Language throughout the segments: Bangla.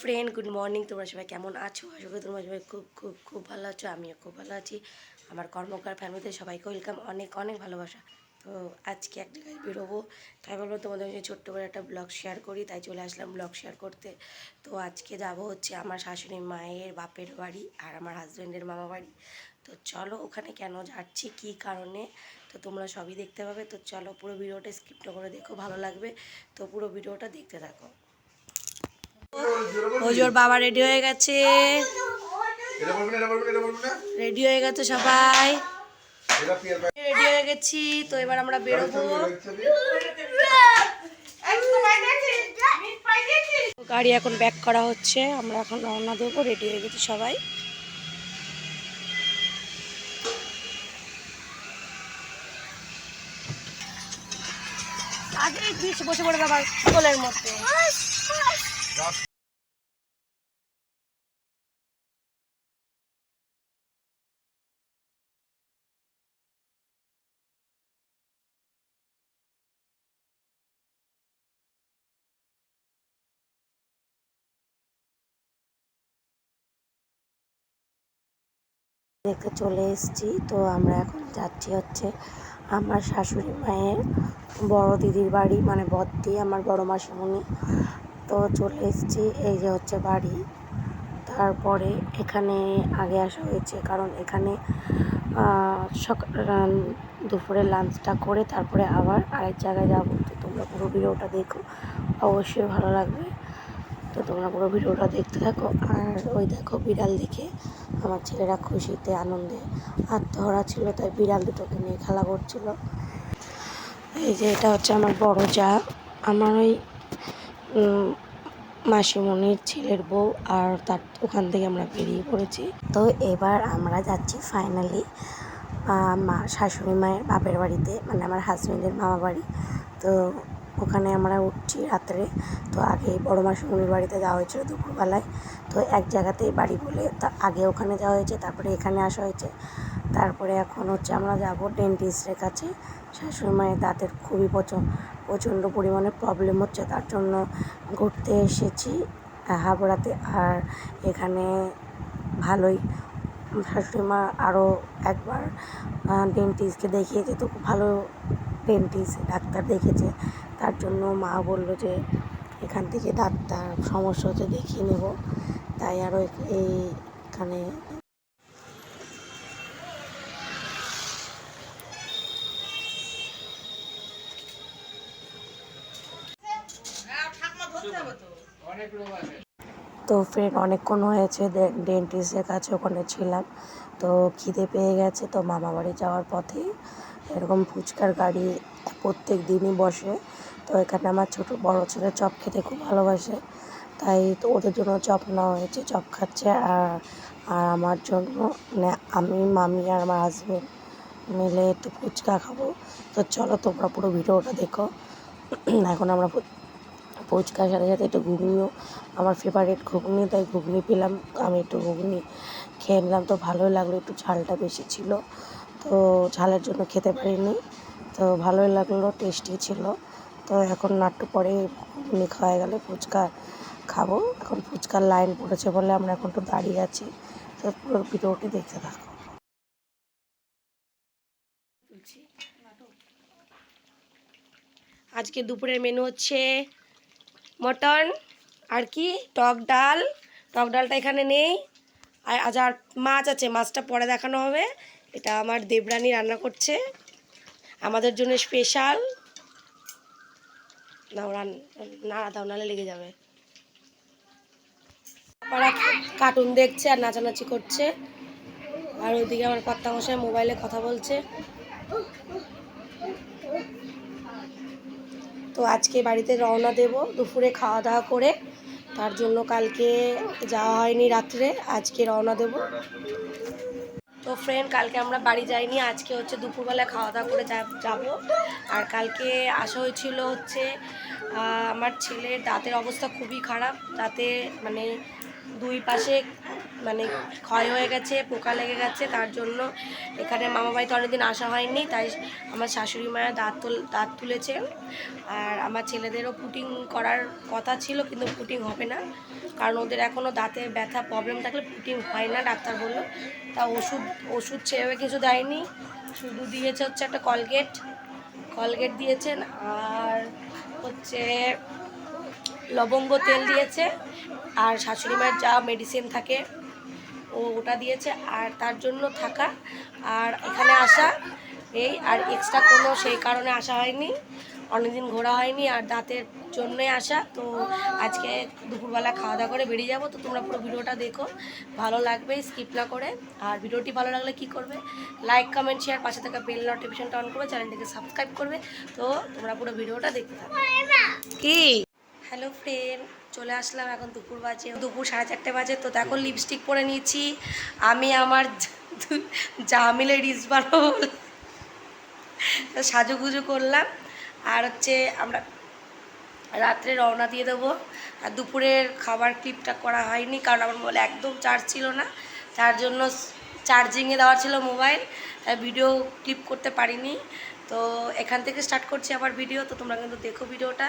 ফ্রেন্ড গুড মর্নিং তোমরা সবাই কেমন আছো? আশা করি তোমরা সবাই খুব খুব খুব ভালো আছো, আমিও খুব ভালো আছি। আমার কর্মকার ফ্যামিলিতে সবাইকে ওয়েলকাম অনেক অনেক ভালোবাসা। তো আজকে এক জায়গায় বেরোবো। তাই বলব তোমাদের সঙ্গে ছোট্ট করে একটা ব্লগ শেয়ার করি, তাই চলে আসলাম ব্লগ শেয়ার করতে। তো আজকে যাব হচ্ছে আমার শাশুড়ি মায়ের বাপের বাড়ি আর আমার হাজব্যান্ডের মামা বাড়ি। তো চলো ওখানে কেন যাচ্ছি, কী কারণে? তো তোমরা সবই দেখতে পাবে। তো চলো পুরো ভিডিওটা স্কিপ করে দেখো, ভালো লাগবে। তো পুরো ভিডিওটা দেখতে থাকো। ওই বাবা রেডি হয়ে গেছে। রেডি হয়ে গেছে সবাই। রেডি হয়ে গেছি তো এবার আমরা বেরোবো। গাড়ি এখন ব্যাক করা হচ্ছে আমরা এখন রওনা দেবো রেডি হয়ে গেছি সবাই। আগে বসে বসে পড়ে বাবার কোলের মধ্যে। দেখতে চলে এসেছি। তো আমরা এখন যাচ্ছি হচ্ছে আমার শাশুড়ি মায়ের বড় দিদির বাড়ি মানে বদ্দি, আমার বড় মাসিমণি। তো চলে এসেছি, এই যে হচ্ছে বাড়ি। তারপরে এখানে আগে আসা হয়েছে, কারণ এখানে সকাল দুপুরে লাঞ্চটা করে তারপরে আবার আরেক জায়গায় যাব। তো তোমরা পুরো ভিডিওটা দেখো, অবশ্যই ভালো লাগবে। তো তোমরা পুরো ভিডিওটা দেখতে থাকো। আর ওই দেখো বিড়াল দেখে আমার ছেলেরা খুশিতে, আনন্দে আত্মহরা ছিল, তাই বিড়াল দুটোকে নিয়ে খেলা করছিল। এই যে এটা হচ্ছে আমার বড় যা। আমার ওই মাসিমণির ছেলের বউ আর তার ওখান থেকে আমরা বেরিয়ে পড়েছি। তো এবার আমরা যাচ্ছি ফাইনালি মা, শাশুড়ি মায়ের বাপের বাড়িতে মানে আমার হাজব্যান্ডের মামা বাড়ি তো ওখানে আমরা উঠছি রাত্রে। তো আগে বড় মাসিমণির বাড়িতে যাওয়া হয়েছিল দুপুরবেলায়। তো এক জায়গাতেই বাড়ি বলে তা আগে ওখানে যাওয়া হয়েছে, তারপরে এখানে আসা হয়েছে। তারপরে এখন হচ্ছে আমরা যাব ডেন্টিস্টের কাছে। শাশুড়ি মায়ের দাঁতের খুবই প্রচণ্ড প্রচণ্ড পরিমাণে প্রবলেম হচ্ছে, তার জন্য ঘুরতে এসেছি হাবড়াতে। আর এখানে ভালোই। শাশুড়ি মা আরও একবার ডেন্টিস্টকে দেখিয়েছে, তো খুব ভালো ডেন্টিস্ট ডাক্তার দেখেছে তার জন্য মা বলল যে, এখান থেকে দাঁতটার সমস্যা হচ্ছে দেখিয়ে নেব। তাই আরও এইখানে তো ফ্রেন্ড অনেকক্ষণ হয়েছে ডেন্টিস্টের কাছে ওখানে ছিলাম। তো খিদে পেয়ে গেছে তো মামা বাড়ি যাওয়ার পথে এরকম ফুচকার গাড়ি প্রত্যেক দিনই বসে। তো এখানে আমার ছোট বড় ছেলে চপ খেতে খুব ভালোবাসে। তাই তো ওদের জন্য চপ নেওয়া হয়েছে, চপ খাচ্ছে আর আর আমার জন্য মানে আমি, মামি আর আমার হাজবেন্ড মিলে একটু ফুচকা খাব। তো চলো তোমরা পুরো ভিডিওটা দেখো। এখন আমরা ফুচকার সাথে সাথে একটু ঘুগনিও আমার ফেভারিট ঘুগনি, তাই ঘুগনি পেলাম। আমি একটু ঘুগনি খেয়ে নিলাম। তো ভালোই লাগল, একটু ঝালটা বেশি ছিল। তো ঝালের জন্য খেতে পারিনি। তো ভালোই লাগল টেস্টি ছিল। তো এখন নাট্টু পরে ঘুগনি খাওয়া গেলে, ফুচকা খাব। এখন ফুচকার লাইন পড়েছে বলে আমরা এখন একটু দাঁড়িয়ে আছি। তো পুরো ভিডিওটি দেখতে থাকো। আজকে দুপুরের মেনু হচ্ছে মটন, আর কি? টক ডাল। টক ডালটা এখানে নেই। আর আজ আর মাছ আছে, মাছটা পরে দেখানো হবে। এটা আমার দেবরানি রান্না করছে। আমাদের জন্য স্পেশাল দাও, রান না দাও নালে লেগে যাবে। কার্টুন দেখছে আর নাচানাচি করছে। আর ওইদিকে আমার কর্তা মশাই মোবাইলে কথা বলছে। তো আজকে বাড়িতে রওনা দেব দুপুরে খাওয়া দাওয়া করে। তার জন্য কালকে যাওয়া হয়নি রাত্রে, আজকে রওনা দেব। তো ফ্রেন্ড কালকে আমরা বাড়ি যাইনি, আজকে হচ্ছে দুপুরবেলা খাওয়া দাওয়া করে যাব। আর কালকে আসা হয়েছিল হচ্ছে আমার ছেলের দাঁতের অবস্থা খুবই খারাপ। দাঁতে মানে দুই পাশে মানে ক্ষয় হয়ে গেছে, পোকা লেগে গেছে, তার জন্য এখানে মামা বাড়িতে অনেকদিন আসা হয়নি, তাই আমার শাশুড়ি মায়ের দাঁত দাঁত তুলেছে আর আমার ছেলেদেরও পুটিং করার কথা ছিল, কিন্তু পুটিং হবে না। কারণ ওদের এখনও দাঁতের ব্যথা প্রবলেম থাকলে পুটিং হয় না, ডাক্তার বলল। তা ওষুধ ওষুধ সেভাবে কিছু দেয়নি। শুধু দিয়েছে হচ্ছে একটা কলগেট কলগেট দিয়েছেন আর হচ্ছে লবঙ্গ তেল দিয়েছে। আর শাশুড়ি মায়ের যা মেডিসিন থাকে ও ওটা দিয়েছে আর তার জন্য থাকা আর এখানে আসা এই আর এক্সট্রা কোনো সেই কারণে আসা হয়নি। অনেকদিন ঘোরা হয়নি আর দাঁতের জন্যই আসা। তো আজকে দুপুরবেলা খাওয়া দাওয়া করে বেরিয়ে যাব। তো তোমরা পুরো ভিডিওটা দেখো। ভালো লাগবে স্কিপ না করে। আর ভিডিওটি ভালো লাগলে কি করবে? লাইক কমেন্ট শেয়ার পাশে থাকা বেল নোটিফিকেশনটা অন করবে। চ্যানেলটিকে সাবস্ক্রাইব করবে। তো তোমরা পুরো ভিডিওটা দেখতে থাকো। কি? হ্যালো ফ্রেন্ড চলে আসলাম এখন দুপুর বাজে। দুপুর সাড়ে চারটে বাজে, তো দেখো লিপস্টিক পরে নিয়েছি। আমি আমার জামিলে রিস বানাবো সাজুগুজু করলাম। আর হচ্ছে আমরা রাত্রে রওনা দিয়ে দেবো। আর দুপুরের খাবার ক্লিপটা করা হয়নি, কারণ আমার মোবাইল একদম চার্জ ছিল না। তার জন্য চার্জিংয়ে দেওয়া ছিল মোবাইল ভিডিও ক্লিপ করতে পারিনি। তো এখান থেকে স্টার্ট করছি আবার ভিডিও তো তোমরা কিন্তু দেখো ভিডিওটা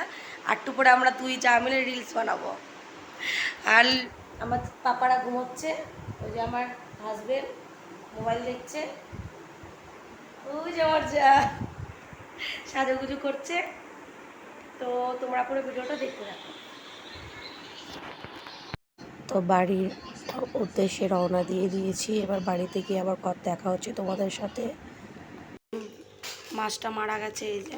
একটু পরে আমরা দুই যা মিলে রিলস বানাবো। আর আমার পাপারা ঘুমোচ্ছে, ওই যে আমার হাজবেন্ড মোবাইল দেখছে। ওই যে আমার যা, সাজুগুজু করছে। তো তোমরা পুরো ভিডিওটা দেখতে থাকো। তো বাড়ির উদ্দেশ্যে রওনা দিয়ে দিয়েছি। এবার বাড়িতে গিয়ে আবার দেখা হচ্ছে তোমাদের সাথে। মাছটা মারা গেছে, এই যে।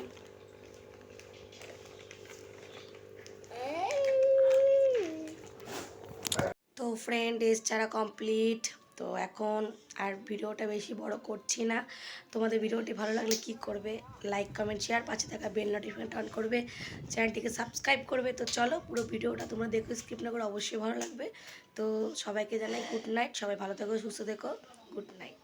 তো ফ্রেন্ড এস ছাড়া কমপ্লিট তো এখন আর ভিডিওটা বেশি বড় করছি না। তোমাদের ভিডিওটি ভালো লাগলে কি করবে? লাইক কমেন্ট শেয়ার পাশে থাকা বেল নোটিফিকেশন অন করবে। চ্যানেলটিকে সাবস্ক্রাইব করবে। তো চলো পুরো ভিডিওটা তোমরা দেখো স্কিপ না করে অবশ্যই ভালো লাগবে। তো সবাইকে জানাই গুড নাইট সবাই ভালো থেকো, সুস্থ থেকো। Good night